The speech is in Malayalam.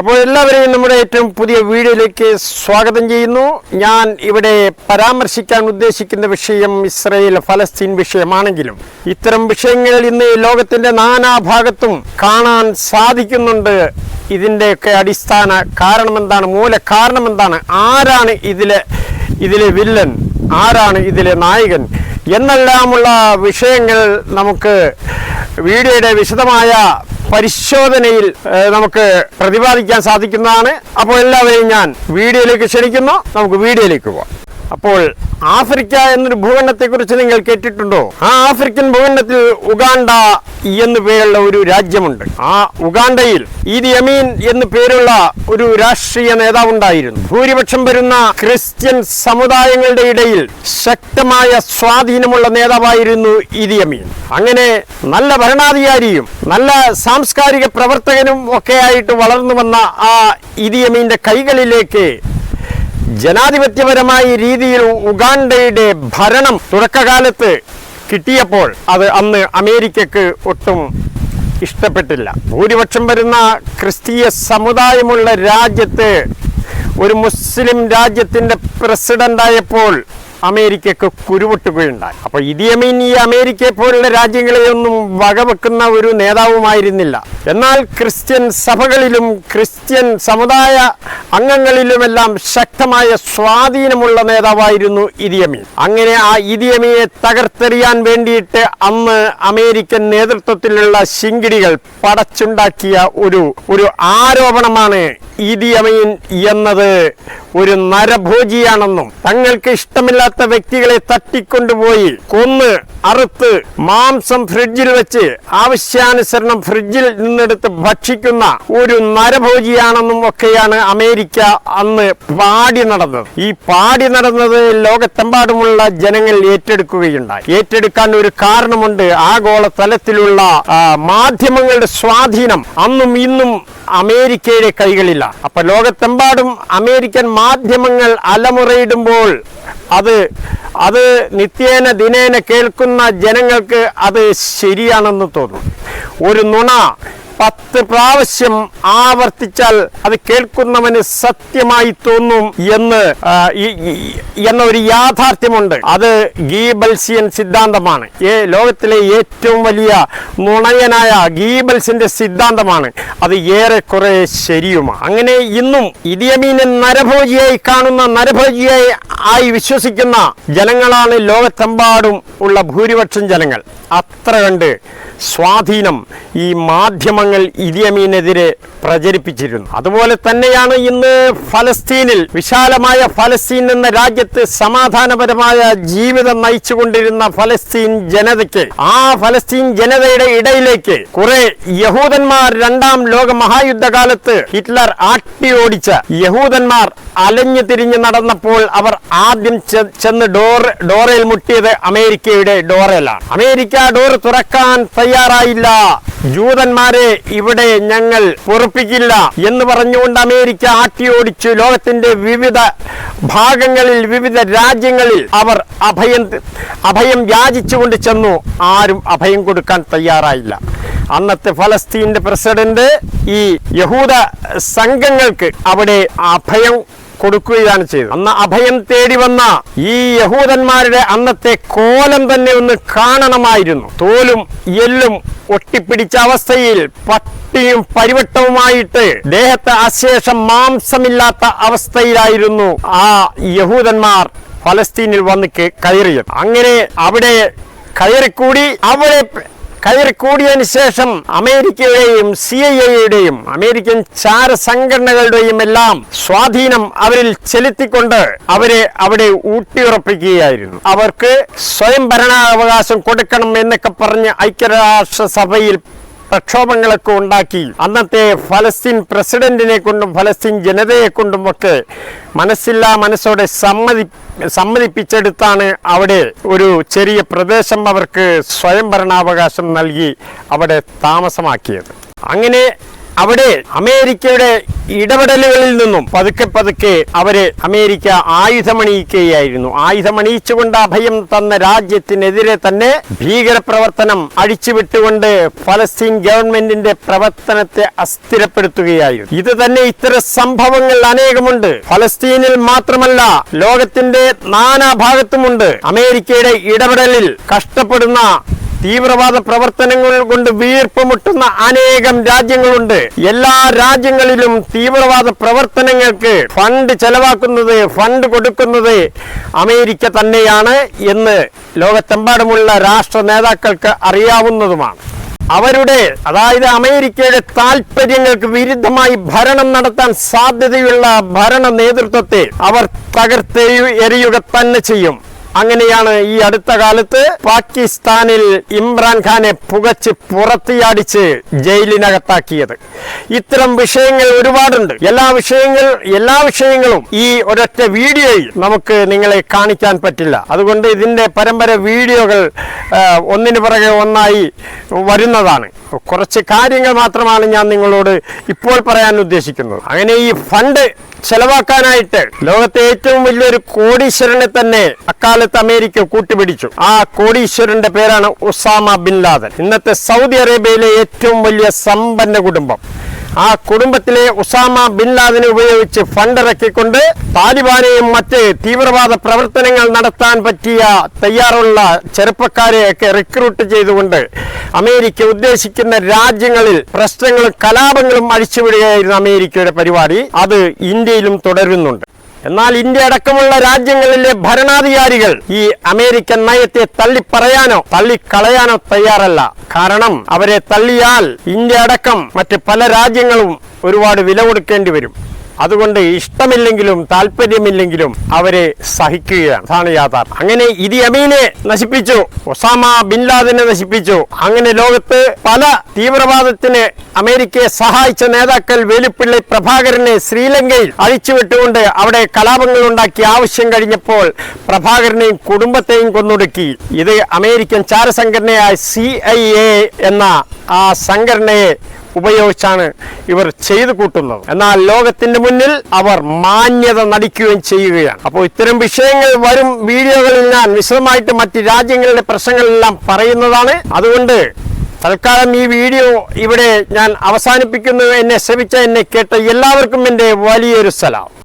അപ്പോൾ എല്ലാവരെയും നമ്മുടെ ഏറ്റവും പുതിയ വീഡിയോയിലേക്ക് സ്വാഗതം ചെയ്യുന്നു. ഞാൻ ഇവിടെ പരാമർശിക്കാൻ ഉദ്ദേശിക്കുന്ന വിഷയം ഇസ്രയേൽ ഫലസ്തീൻ വിഷയമാണെങ്കിലും ഇത്തരം വിഷയങ്ങൾ ഇന്ന് ലോകത്തിന്റെ നാനാഭാഗത്തും കാണാൻ സാധിക്കുന്നുണ്ട്. ഇതിന്റെയൊക്കെ അടിസ്ഥാന കാരണം എന്താണ് മൂല കാരണം എന്താണ് ആരാണ് ഇതിലെ ഇതിലെ വില്ലൻ? ആരാണ് ഇതിലെ നായകൻ? എന്നെല്ലാമുള്ള വിഷയങ്ങൾ നമുക്ക് വീഡിയോയുടെ വിശദമായ പരിശോധനയിൽ നമുക്ക് പ്രതിപാദിക്കാൻ സാധിക്കുന്നതാണ്. അപ്പോൾ എല്ലാവരെയും ഞാൻ വീഡിയോയിലേക്ക് ക്ഷണിക്കുന്നു. നമുക്ക് വീഡിയോയിലേക്ക് പോവാം. അപ്പോൾ ആഫ്രിക്ക എന്നൊരു ഭൂഖണ്ഡത്തെക്കുറിച്ച് നിങ്ങൾ കേട്ടിട്ടുണ്ടോ? ആ ആഫ്രിക്കൻ ഭൂഖണ്ഡത്തിൽ ഉഗാണ്ട എന്ന് പേരുള്ള ഒരു രാജ്യമുണ്ട്. ആ ഉഗാണ്ടയിൽ ഈദി അമീൻ എന്ന് പേരുള്ള ഒരു രാഷ്ട്രീയ നേതാവുണ്ടായിരുന്നു. ഭൂരിപക്ഷം വരുന്ന ക്രിസ്ത്യൻ സമുദായങ്ങളുടെ ഇടയിൽ ശക്തമായ സ്വാധീനമുള്ള നേതാവായിരുന്നു ഈദി അമീൻ അങ്ങനെ നല്ല ഭരണാധികാരിയും നല്ല സാംസ്കാരിക പ്രവർത്തകനും ഒക്കെ ആയിട്ട് വളർന്നു വന്ന ആ ഈദി അമീന്റെ കൈകളിലേക്ക് ജനാധിപത്യപരമായ രീതിയിൽ ഉഗാണ്ടയുടെ ഭരണം തുടക്കകാലത്ത് കിട്ടിയപ്പോൾ അത് അന്ന് അമേരിക്കക്ക് ഒട്ടും ഇഷ്ടപ്പെട്ടില്ല. ഭൂരിപക്ഷം വരുന്ന ക്രിസ്തീയ സമുദായമുള്ള രാജ്യത്ത് ഒരു മുസ്ലിം രാജ്യത്തിന്റെ പ്രസിഡന്റായപ്പോൾ അമേരിക്കക്ക് കുരുപൊട്ടുകയുണ്ടായി അപ്പൊ ഇതിയമീൻ ഈ അമേരിക്കയെ പോലുള്ള രാജ്യങ്ങളെയൊന്നും വകവെക്കുന്ന ഒരു നേതാവുമായിരുന്നില്ല. എന്നാൽ ക്രിസ്ത്യൻ സഭകളിലും ക്രിസ്ത്യൻ സമുദായ അംഗങ്ങളിലുമെല്ലാം ശക്തമായ സ്വാധീനമുള്ള നേതാവായിരുന്നു ഇതിയമീൻ അങ്ങനെ ആ ഇദിയമീനെ തകർത്തെറിയാൻ വേണ്ടിയിട്ട് അന്ന് അമേരിക്കൻ നേതൃത്വത്തിലുള്ള ശിങ്കിടികൾ പടച്ചുണ്ടാക്കിയ ഒരു ഒരു ആരോപണമാണ് ഈദി അമീൻ എന്നത് ഒരു നരഭോജിയാണെന്നും തങ്ങൾക്ക് ഇഷ്ടമില്ലാത്ത വ്യക്തികളെ തട്ടിക്കൊണ്ടുപോയി കൊന്ന് അറുത്ത് മാംസം ഫ്രിഡ്ജിൽ വെച്ച് ആവശ്യാനുസരണം ഫ്രിഡ്ജിൽ നിന്നെടുത്ത് ഭക്ഷിക്കുന്ന ഒരു നരഭോജിയാണെന്നും ഒക്കെയാണ് അമേരിക്ക അന്ന് പാടി നടന്നത്. ഈ പാടി നടന്നത് ലോകത്തെമ്പാടുമുള്ള ജനങ്ങൾ ഏറ്റെടുക്കുകയുണ്ടായി. ഏറ്റെടുക്കാൻ ഒരു കാരണമുണ്ട്. ആഗോള തലത്തിലുള്ള മാധ്യമങ്ങളുടെ സ്വാധീനം. അന്നും ഇന്നും അമേരിക്കയുടെ കൈകളില്ല അപ്പൊ ലോകത്തെമ്പാടും അമേരിക്കൻ മാധ്യമങ്ങൾ അലമുറയിടുമ്പോൾ അത് അത് നിത്യേന ദിനേന കേൾക്കുന്ന ജനങ്ങൾക്ക് അത് ശരിയാണെന്ന് തോന്നും. ഒരു നുണ പത്ത് പ്രാവശ്യം ആവർത്തിച്ചാൽ അത് കേൾക്കുന്നവന് സത്യമായി തോന്നും എന്ന് എന്ന ഒരു യാഥാർത്ഥ്യമുണ്ട്. അത് ഗീബൽസിയൻ സിദ്ധാന്തമാണ്. ലോകത്തിലെ ഏറ്റവും വലിയ നുണയനായ ഗീബൽസിന്റെ സിദ്ധാന്തമാണ്. അത് ഏറെക്കുറെ ശരിയുമാണ്. അങ്ങനെ ഇന്നും ഇടിയമീനെ നരഭോജിയായി കാണുന്ന നരഭോജിയായി ആയി വിശ്വസിക്കുന്ന ജനങ്ങളാണ് ലോകത്തെമ്പാടും ഉള്ള ഭൂരിപക്ഷം ജനങ്ങൾ. അത്ര കണ്ട് സ്വാധീനം ഈ മാധ്യമങ്ങൾ ഇദിയമീനെതിരെ പ്രചരിപ്പിച്ചിരുന്നു. അതുപോലെ തന്നെയാണ് ഇന്ന് ഫലസ്തീനിൽ വിശാലമായ ഫലസ്തീൻ എന്ന രാജ്യത്ത് സമാധാനപരമായ ജീവിതം നയിച്ചുകൊണ്ടിരുന്ന ഫലസ്തീൻ ജനതയ്ക്ക് ആ ഫലസ്തീൻ ജനതയുടെ ഇടയിലേക്ക് കുറെ യഹൂദന്മാർ രണ്ടാം ലോക മഹായുദ്ധകാലത്ത് ഹിറ്റ്ലർ ആട്ടി ഓടിച്ച യഹൂദന്മാർ അലഞ്ഞു തിരിഞ്ഞ് നടന്നപ്പോൾ അവർ ആദ്യം ചെന്ന് ഡോർ ഡോറയിൽ മുട്ടിയത് അമേരിക്കയുടെ ഡോറയിലാണ്. അമേരിക്ക ഡോർ തുറക്കാൻ തയ്യാറായില്ല. ജൂതന്മാരെ ഇവിടെ ഞങ്ങൾ പൊറുപ്പിക്കില്ല എന്ന് പറഞ്ഞുകൊണ്ട് അമേരിക്ക ആട്ടിയോടിച്ചു ലോകത്തിന്റെ വിവിധ ഭാഗങ്ങളിൽ വിവിധ രാജ്യങ്ങളിൽ അവർ അഭയം അഭയം യാചിച്ചുകൊണ്ട് ചെന്നു. ആരും അഭയം കൊടുക്കാൻ തയ്യാറായില്ല. അന്നത്തെ ഫലസ്തീന്റെ പ്രസിഡന്റ് ഈ യഹൂദ സംഘങ്ങൾക്ക് അവിടെ അഭയം കൊടുക്കുകയാണ് ചെയ്തത്. അന്ന് അഭയം തേടി വന്ന ഈ യഹൂദന്മാരുടെ അന്നത്തെ കോലം തന്നെ ഒന്ന് കാണണമായിരുന്നു. തോലും എല്ലും ഒട്ടിപ്പിടിച്ച അവസ്ഥയിൽ പട്ടിയും പരിവട്ടവുമായിട്ട് ദേഹത്തെ അശേഷം മാംസമില്ലാത്ത അവസ്ഥയിലായിരുന്നു ആ യഹൂദന്മാർ ഫലസ്തീനിൽ വന്ന് കയറിയത്. അങ്ങനെ അവിടെ കയറിക്കൂടി അവിടെ കയറി കൂടിയതിന് ശേഷം അമേരിക്കയുടെയും സി ഐ എയുടെയും അമേരിക്കൻ ചാര സംഘടനകളുടെയും എല്ലാം സ്വാധീനം അവരിൽ ചെലുത്തിക്കൊണ്ട് അവരെ അവിടെ ഊട്ടിയുറപ്പിക്കുകയായിരുന്നു. അവർക്ക് സ്വയം ഭരണാവകാശം കൊടുക്കണം എന്നൊക്കെ പറഞ്ഞ് ഐക്യരാഷ്ട്ര സഭയിൽ പ്രക്ഷോഭങ്ങളൊക്കെ ഉണ്ടാക്കി. അന്നത്തെ ഫലസ്തീൻ പ്രസിഡന്റിനെ കൊണ്ടും ഫലസ്തീൻ ജനതയെ കൊണ്ടും ഒക്കെ മനസ്സില്ലാ മനസ്സോടെ സമ്മതി സമ്മതിപ്പിച്ചെടുത്താണ് അവിടെ ഒരു ചെറിയ പ്രദേശം അവർക്ക് സ്വയംഭരണാവകാശം നൽകി അവിടെ താമസമാക്കിയത്. അങ്ങനെ അവിടെ അമേരിക്കയുടെ ഇടപെടലുകളിൽ നിന്നും പതുക്കെ പതുക്കെ അവർ അമേരിക്ക ആയുധമണിയിക്കുകയായിരുന്നു. ആയുധമണിയിച്ചുകൊണ്ട് അഭയം തന്ന രാജ്യത്തിനെതിരെ തന്നെ ഭീകരപ്രവർത്തനം അഴിച്ചുവിട്ടുകൊണ്ട് ഫലസ്തീൻ ഗവൺമെന്റിന്റെ പ്രവർത്തനത്തെ അസ്ഥിരപ്പെടുത്തുകയായിരുന്നു. ഇത് തന്നെ ഇത്തരം സംഭവങ്ങൾ അനേകമുണ്ട്. ഫലസ്തീനിൽ മാത്രമല്ല ലോകത്തിന്റെ നാനാഭാഗത്തുമുണ്ട്. അമേരിക്കയുടെ ഇടപെടലിൽ കഷ്ടപ്പെടുന്ന തീവ്രവാദ പ്രവർത്തനങ്ങൾ കൊണ്ട് വീർപ്പുമുട്ടുന്ന അനേകം രാജ്യങ്ങളുണ്ട്. എല്ലാ രാജ്യങ്ങളിലും തീവ്രവാദ പ്രവർത്തനങ്ങൾക്ക് ഫണ്ട് ചെലവാക്കുന്നത് ഫണ്ട് കൊടുക്കുന്നത് അമേരിക്ക തന്നെയാണ് എന്ന് ലോകത്തെമ്പാടുമുള്ള രാഷ്ട്ര നേതാക്കൾക്ക് അറിയാവുന്നതുമാണ്. അവരുടെ അതായത് അമേരിക്കയുടെ താൽപര്യങ്ങൾക്ക് വിരുദ്ധമായി ഭരണം നടത്താൻ സാധ്യതയുള്ള ഭരണ നേതൃത്വത്തെ അവർ തകർത്തെറിയുക തന്നെ ചെയ്യും. അങ്ങനെയാണ് ഈ അടുത്ത കാലത്ത് പാകിസ്ഥാനിൽ ഇമ്രാൻഖാനെ പുകച്ച് പുറത്തിയാടിച്ച് ജയിലിനകത്താക്കിയത്. ഇത്തരം വിഷയങ്ങൾ ഒരുപാടുണ്ട്. എല്ലാ വിഷയങ്ങൾ എല്ലാ വിഷയങ്ങളും ഈ ഒരൊറ്റ വീഡിയോയിൽ നമുക്ക് നിങ്ങളെ കാണിക്കാൻ പറ്റില്ല. അതുകൊണ്ട് ഇതിന്റെ പരമ്പര വീഡിയോകൾ ഒന്നിനു പുറകെ ഒന്നായി വരുന്നതാണ്. കുറച്ച് കാര്യങ്ങൾ മാത്രമാണ് ഞാൻ നിങ്ങളോട് ഇപ്പോൾ പറയാൻ ഉദ്ദേശിക്കുന്നത്. അങ്ങനെ ഈ ഫണ്ട് ചെലവാക്കാനായിട്ട് ലോകത്തെ ഏറ്റവും വലിയൊരു കോടീശ്വരനെ തന്നെ അക്കാലത്ത് അമേരിക്ക കൂട്ടുപിടിച്ചു ആ കോടീശ്വരന്റെ പേരാണ് ഒസാമ ബിൻ ലാദൻ. ഇന്നത്തെ സൗദി അറേബ്യയിലെ ഏറ്റവും വലിയ സമ്പന്ന കുടുംബം. ആ കുടുംബത്തിലെ ഉസാമ ബിൻ ലാദിനെ ഉപയോഗിച്ച് ഫണ്ടിറക്കിക്കൊണ്ട് താലിബാനെയും മറ്റ് തീവ്രവാദ പ്രവർത്തനങ്ങൾ നടത്താൻ പറ്റിയ തയ്യാറുള്ള ചെറുപ്പക്കാരെയൊക്കെ റിക്രൂട്ട് ചെയ്തുകൊണ്ട് അമേരിക്ക ഉദ്ദേശിക്കുന്ന രാജ്യങ്ങളിൽ പ്രശ്നങ്ങളും കലാപങ്ങളും അഴിച്ചുവിടുകയായിരുന്നു അമേരിക്കയുടെ പരിപാടി. അത് ഇന്ത്യയിലും തുടരുന്നുണ്ട്. എന്നാൽ ഇന്ത്യ അടക്കമുള്ള രാജ്യങ്ങളിലെ ഭരണാധികാരികൾ ഈ അമേരിക്കൻ നയത്തെ തള്ളിപ്പറയാനോ തള്ളിക്കളയാനോ തയ്യാറല്ല. കാരണം അവരെ തള്ളിയാൽ ഇന്ത്യ അടക്കം മറ്റ് പല രാജ്യങ്ങളും ഒരുപാട് വില കൊടുക്കേണ്ടി വരും. അതുകൊണ്ട് ഇഷ്ടമില്ലെങ്കിലും താല്പര്യമില്ലെങ്കിലും അവരെ സഹിക്കുകയാണ്. അതാണ് യാഥാർത്ഥ്യം. അങ്ങനെ ഇതി അമീനെ നശിപ്പിച്ചു. ഒസാമ ബിൻ ലാദനെ നശിപ്പിച്ചു. അങ്ങനെ ലോകത്ത് പല തീവ്രവാദത്തിന് അമേരിക്കയെ സഹായിച്ച നേതാക്കൾ വേലുപ്പിള്ളി പ്രഭാകരനെ ശ്രീലങ്കയിൽ അഴിച്ചുവിട്ടുകൊണ്ട് അവിടെ കലാപങ്ങൾ ഉണ്ടാക്കി ആവശ്യം കഴിഞ്ഞപ്പോൾ പ്രഭാകരനെയും കുടുംബത്തെയും കൊന്നൊടുക്കി. ഇത് അമേരിക്കൻ ചാരസംഘടനയായ സി എന്ന ആ സംഘടനയെ ഉപയോഗിച്ചാണ് ഇവർ ചെയ്തു കൂട്ടുന്നത്. എന്നാൽ ലോകത്തിന്റെ മുന്നിൽ അവർ മാന്യത നടിക്കുകയും ചെയ്യുകയാണ്. അപ്പോൾ ഇത്തരം വിഷയങ്ങൾ വരും വീഡിയോകളിൽ ഞാൻ വിശദമായിട്ട് മറ്റ് രാജ്യങ്ങളുടെ പ്രശ്നങ്ങളെല്ലാം പറയുന്നതാണ്. അതുകൊണ്ട് തൽക്കാലം ഈ വീഡിയോ ഇവിടെ ഞാൻ അവസാനിപ്പിക്കുന്നു. എന്നെ ശ്രമിച്ച എന്നെ കേട്ട എല്ലാവർക്കും എന്റെ വലിയൊരു സലാം.